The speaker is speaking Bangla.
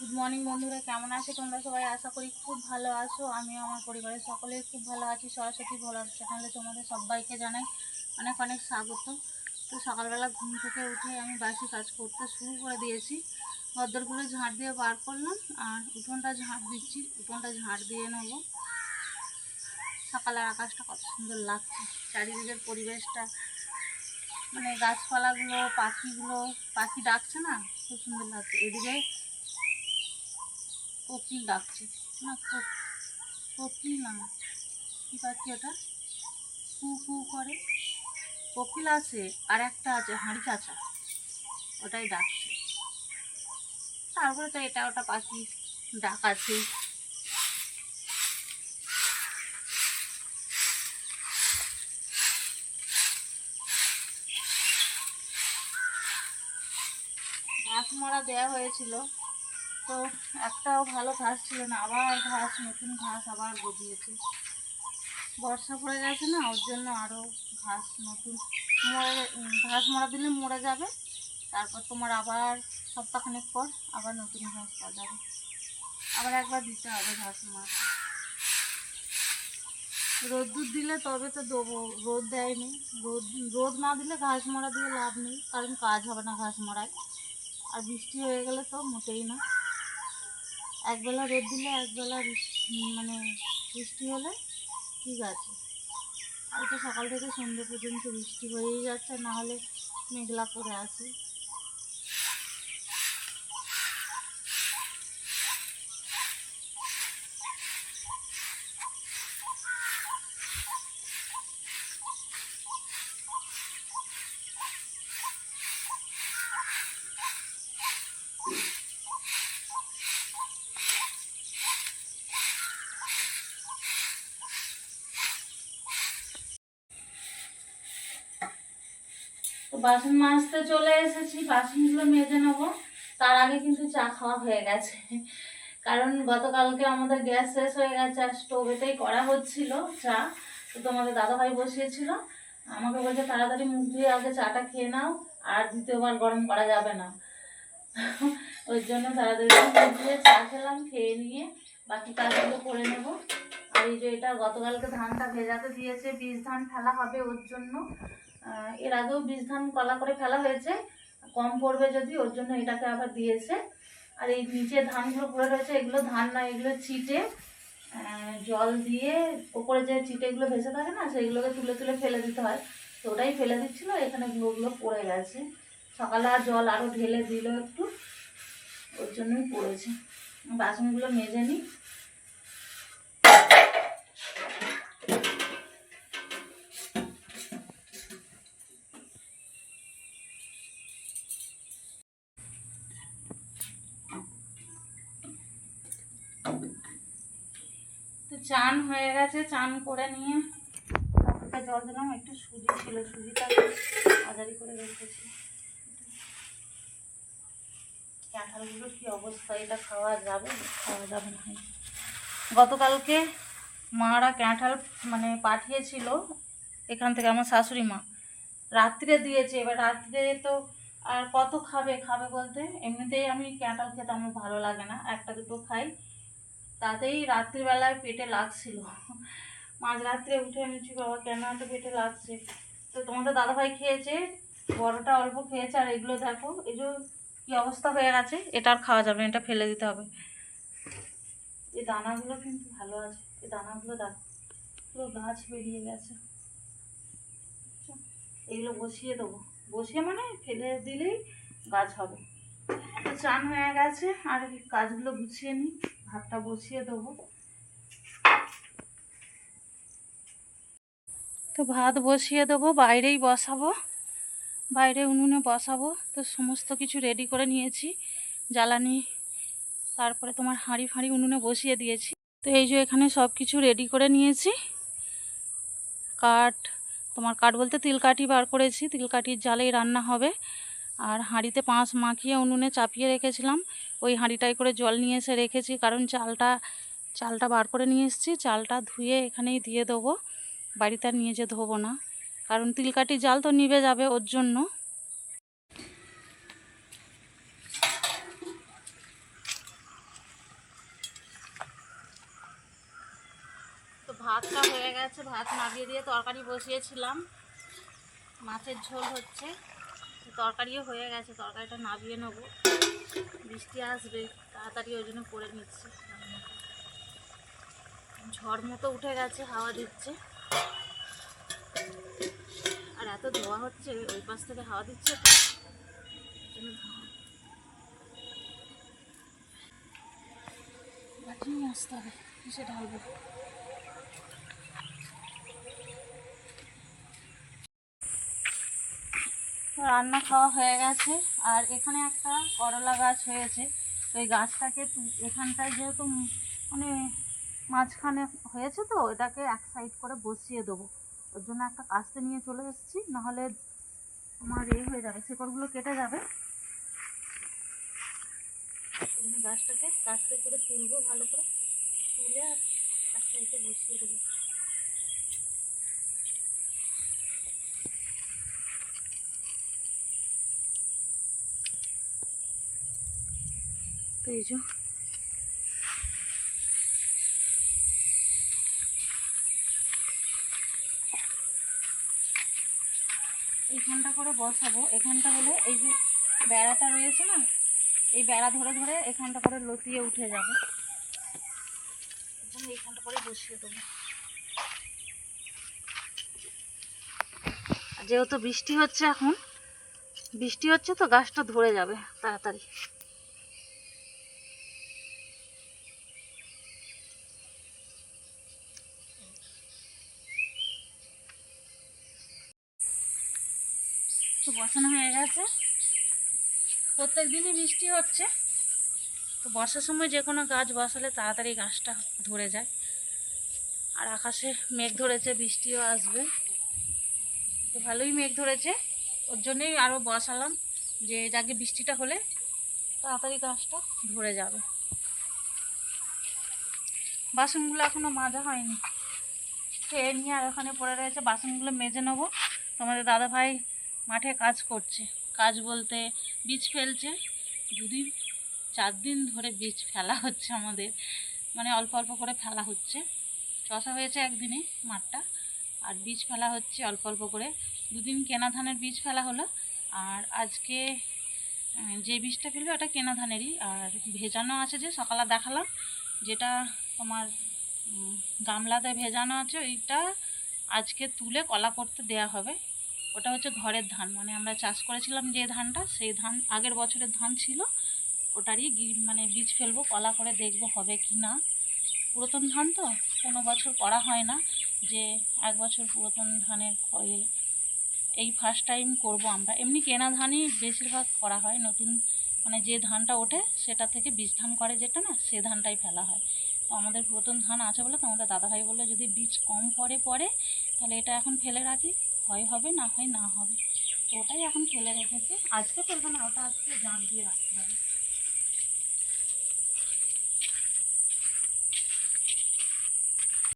গুড মর্নিং বন্ধুরা। কেমন আছো? তোমরা সবাই আশা করি খুব ভালো আছো। আমি আমার পরিবারের সকলে খুব ভালো আছি। সরস্বতী ভোলার চ্যানেলে তোমাদের সবাইকে জানাই অনেক অনেক স্বাগত। তো সকালবেলা ঘুম থেকে উঠে আমি বাসি কাজ করতে শুরু করে দিয়েছি। গদ্দরগুলো ঝাঁট দিয়ে বার করলাম আর উঠোনটা ঝাঁট দিচ্ছি। উঠোনটা ঝাঁট দিয়ে নেব। সকালের আকাশটা কত সুন্দর লাগছে। চারিদিকের পরিবেশটা মানে গাছপালাগুলো, পাখিগুলো, পাখি ডাকছে না? খুব সুন্দর লাগছে। এদিকে কোকিল ডাকছে। না কোকিল না। কি পাখি ওটা? কু কু করে। কোকিল আছে, আর একটা আছে, হাঁড়ি চাচা। ওটাই ডাকছে। তারপরে তো এটা ওটা পাখি ডাক আছেই ঘাস মারা দেওয়া হয়েছিল। তো একটাও ভালো ঘাস ছিল না, আবার ঘাস, নতুন ঘাস আবার গজিয়েছে। বর্ষা পড়ে গেছে না, ওর জন্য আরও ঘাস নতুন মরে ঘাস মারা দিলে মরে যাবে, তারপর তোমার আবার সপ্তাহখানেক পর আবার নতুন ঘাস পাওয়া যাবে। আবার একবার দিতে হবে ঘাস মারা। রোদ্দুর দিলে তবে তো দেবো, রোদ দেয়নি। রোদ রোদ না দিলে ঘাস মারা দিয়ে লাভ নেই, কারণ কাজ হবে না ঘাস মারায়। আর বৃষ্টি হয়ে গেলে তো মোটেই না। একবেলা রোদ দিলে একবেলা মানে বৃষ্টি হলে ঠিক আছে। তো সকাল থেকে সন্ধ্যে পর্যন্ত বৃষ্টি হয়েই যাচ্ছে, না হলে মেঘলা করে আছে। তো বাসন মাজতে চলে এসেছি, বাসনগুলো মেজে নেব। তার আগে কিন্তু চা খাওয়া হয়ে গেছে। কারণ গতকালকে আমাদের গ্যাস শেষ হয়ে গেছে, আর স্টোভেতেই করা হচ্ছিল চা। তো তোমাদের দাদাভাই বসিয়েছিল। আমাকে বলছে, তাড়াতাড়ি মুখ ধুয়ে আগে চাটা খেয়ে নাও, আর দ্বিতীয়বার গরম করা যাবে না। ওই জন্য তাড়াতাড়ি মুখ ধুয়ে চা খেলাম, খেয়ে নিয়ে বাকি কাজগুলো করে নেব। আর এই যে এটা গতকালকে ধানটা ভেজাতে দিয়েছে, বীজ ধান ফেলা হবে ওর জন্য। এর আগেও বীজ ধান কলা করে ফেলা হয়েছে, কম পড়বে যদি, ওর জন্য এটাকে আবার দিয়েছে। আর এই নিচে ধানগুলো পড়ে রয়েছে, এগুলো ধান না, এগুলো ছিটে জল দিয়ে ওপরে যে চিটেগুলো ভেসে থাকে না, সেইগুলোকে তুলে তুলে ফেলে দিতে হয়। তো ওটাই ফেলে দিচ্ছিল, এখানে গুঁড়োগুলো পড়ে গেছে। সকালে আর জল আরও ঢেলে দিল একটু, ওর জন্যই পড়েছে। বাসনগুলো মেজে নিই চান হয়ে গেছে, চান করে নিয়ে তারপরে জল দিলাম, একটু সুজি ছিল, সুজিটা আজারি করে রেখেছি। কাঁঠালগুলোর কি অবস্থা? এটা খাওয়া যাবে? খাওয়া যাবে না। গতকালকে মারা কাঁঠাল মানে পাঠিয়েছিল এখান থেকে আমার শাশুড়ি মা। রাত্রে দিয়েছে, এবার রাত্রে তো আর কত খাবে? খাবে বলতে এমনিতেই আমি কাঁঠাল খেতে আমার ভালো লাগে না। একটা দুটো খাই। তাতেই রাত্রিবেলায় পেটে লাগছিল। মাঝরাত্রে উঠে এনেছি বাবা, কেন এত পেটে লাগছে? তো তোমাদের দাদাভাই খেয়েছে বড়টা অল্প খেয়েছে, আর এগুলো দেখো, এই যে কী অবস্থা হয়ে গেছে, এটা আর খাওয়া যাবে না, এটা ফেলে দিতে হবে। এই দানাগুলো কিন্তু ভালো আছে, এই দানাগুলো দেখ, পুরো গাছ বেরিয়ে গেছে। এগুলো বসিয়ে দেবো। বসিয়ে মানে ফেলে দিলেই গাছ হবে। তো চান হয়ে গেছে, আর কাজগুলো গুছিয়ে নিই। ভাতটা বসিয়ে দেবো। তো ভাত বসিয়ে দেবো, বাইরেই বসাবো। বাইরে উনুনে বসাবো। তো সমস্ত কিছু রেডি করে নিয়েছি, জ্বালানি, তারপরে তোমার হাঁড়ি ফাঁড়ি উনুনে বসিয়ে দিয়েছি। তো এই যে এখানে সব কিছু রেডি করে নিয়েছি। কাঠ, তোমার কাঠ বলতে তিলকাঠি বার করেছি, তিলকাঠির জালেই রান্না হবে। আর হাঁড়িতে পাঁশ মাখিয়ে উনুনে চাপিয়ে রেখেছিলাম। ওই হাঁড়িটায় করে জল নিয়ে এসে রেখেছি, কারণ চালটা চালটা বার করে নিয়ে এসেছি। চালটা ধুয়ে এখানেই দিয়ে দেবো, বাড়িতে আর নিয়ে যে ধোবো না। কারণ তিলকাটি জাল তো নিবে যাবে ওর জন্য। তো ভাতটা হয়ে গেছে, ভাত নামিয়ে দিয়ে তরকারি বসিয়েছিলাম। মাছের ঝোল হচ্ছে। তরকারিও হয়ে গেছে, তরকারিটা নামিয়ে নেব। বৃষ্টি আসবে, তাড়াতাড়ি ওই জন্য করে নিচ্ছি। ঝড় মতো উঠে গেছে, হাওয়া দিচ্ছে। আর এত ধোয়া হচ্ছে, ওই পাশ থেকে হাওয়া দিচ্ছে তো। ওই জন্য ধোঁয়া। বাটি নিয়ে আসতে হবে ঢালবো রান্না খাওয়া হয়ে গেছে। আর এখানে একটা করলা গাছ হয়েছে। তো এই গাছটাকে তু- এখানটায় যেহেতু মানে মাঝখানে হয়েছে তো, এটাকে এক সাইড করে বসিয়ে দেবো। ওর জন্য একটা কাস্তে নিয়ে চলে এসেছি, নাহলে আমার এ হয়ে যাবে, শিকড়গুলো কেটে যাবে। গাছটাকে কাস্তে করে তুলবো ভালো করে, তুলে আর এক সাইডে বসিয়ে দেবো। তো এই যে। এইখানটা করে বসাবো। এখানটা হলে এই যে বেড়াটা রয়েছে না, এই বেড়া ধরে ধরে এখানটা করে লতিয়ে উঠে যাবে। এখন এইখানটা করে বসিয়ে দেবো। যেহেতু বৃষ্টি হচ্ছে এখন, বৃষ্টি হচ্ছে তো গাছটা ধরে যাবে তাড়াতাড়ি। তো বসানো হয়ে গেছে। প্রত্যেক দিনই বৃষ্টি হচ্ছে। তো বর্ষার সময় যে কোনো গাছ বসালে তাড়াতাড়ি গাছটা ধরে যায়। আর আকাশে মেঘ ধরেছে, বৃষ্টিও আসবে। তো ভালোই মেঘ ধরেছে। ওর জন্যই আরও বসালাম যে যাকে বৃষ্টিটা হলে তাড়াতাড়ি গাছটা ধরে যাবে। বাসনগুলো এখনও মাজা হয়নি। খেয়ে নিয়ে আর ওখানে পড়ে রয়েছে। বাসনগুলো মেজে নেব। তোমাদের দাদা ভাই মাঠে কাজ করছে। কাজ বলতে বীজ ফেলছে। দুদিন, চার দিন ধরে বীজ ফেলা হচ্ছে আমাদের। মানে অল্প অল্প করে ফেলা হচ্ছে। চষা হয়েছে একদিনে মাঠটা। আর বীজ ফেলা হচ্ছে অল্প অল্প করে। দুদিন কেনা ধানের বীজ ফেলা হলো। আর আজকে যে বীজটা ফেলবে ওটা কেনা ধানেরই। আর ভেজানো আছে যে সকালে দেখালাম, যেটা তোমার গামলাতে ভেজানো আছে, ওইটা আজকে তুলে কলা করতে দেয়া হবে। ওটা হচ্ছে ঘরের ধান। মানে আমরা চাষ করেছিলাম যে ধানটা, সেই ধান, আগের বছরের ধান ছিল, ওটারই মানে বীজ ফেলব, কলা করে দেখব হবে কি না। পুরাতন ধান তো, কোনো বছর করা হয় না যে এক বছর পুরাতন ধানের কয়ে, এই ফার্স্ট টাইম করব আমরা। এমনি কেনা ধানই বেশিরভাগ করা হয়, নতুন মানে যে ধানটা ওঠে, সেটা থেকে বীজ ধান করে যেটা না, সে ধানটাই ফেলা হয়। তো আমাদের পুরাতন ধান আছে বলে তো আমাদের দাদাভাই বলল, যদি বীজ কম পড়ে পড়ে, তাহলে এটা এখন ফেলে রাখি। হয় হবে, না হয় না হবে। ওটাই এখন ফেলে রেখেছে। আজকে ফেলব না, ওটা আজকে জান দিয়ে রাখতে হবে।